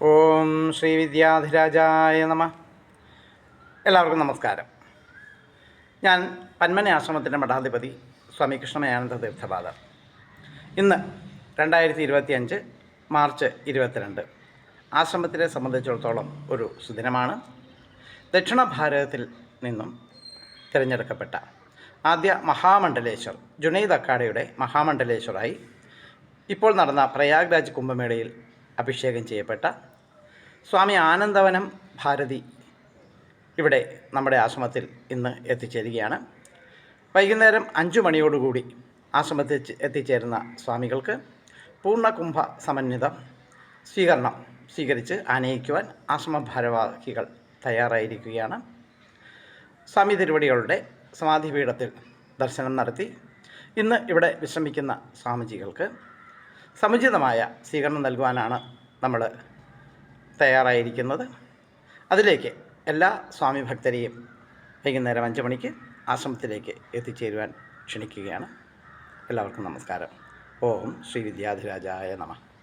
ഓം ശ്രീ വിദ്യാധിരാജായ നമ. എല്ലാവർക്കും നമസ്കാരം. ഞാൻ പന്മന ആശ്രമത്തിന്റെ മഠാധിപതി സ്വാമി കൃഷ്ണമയാനന്ദ തീർത്ഥപാദർ. ഇന്ന് രണ്ടായിരത്തി ഇരുപത്തി അഞ്ച് മാർച്ച് ഇരുപത്തിരണ്ട് ആശ്രമത്തിനെ സംബന്ധിച്ചിടത്തോളം ഒരു സുദിനമാണ്. ദക്ഷിണ ഭാരതത്തിൽ നിന്നും തിരഞ്ഞെടുക്കപ്പെട്ട ആദ്യ മഹാമണ്ഡലേശ്വർ ജുനൈദ് അക്കാഡയുടെ മഹാമണ്ഡലേശ്വറായി ഇപ്പോൾ നടന്ന പ്രയാഗ്രാജ് കുംഭമേളയിൽ അഭിഷേകം ചെയ്യപ്പെട്ട സ്വാമി ആനന്ദവനം ഭാരതി ഇവിടെ നമ്മുടെ ആശ്രമത്തിൽ ഇന്ന് എത്തിച്ചേരുകയാണ്. വൈകുന്നേരം അഞ്ചു മണിയോടുകൂടി ആശ്രമത്തിൽ എത്തിച്ചേരുന്ന സ്വാമികൾക്ക് പൂർണകുംഭ സമന്വിതം സ്വീകരണം സ്വീകരിച്ച് ആനയിക്കുവാൻ ആശ്രമ ഭാരവാഹികൾ തയ്യാറായിരിക്കുകയാണ്. സ്വാമി തിരുവടികളുടെ സമാധിപീഠത്തിൽ ദർശനം നടത്തി ഇന്ന് ഇവിടെ വിശ്രമിക്കുന്ന സ്വാമിജികൾക്ക് സമുചിതമായ സ്വീകരണം നൽകുവാനാണ് നമ്മൾ തയ്യാറായിരിക്കുന്നത്. അതിലേക്ക് എല്ലാ സ്വാമി ഭക്തരെയും വൈകുന്നേരം അഞ്ച് മണിക്ക് ആശ്രമത്തിലേക്ക് എത്തിച്ചേരുവാൻ ക്ഷണിക്കുകയാണ്. എല്ലാവർക്കും നമസ്കാരം. ഓം ശ്രീ വിദ്യാധിരാജായ നമ.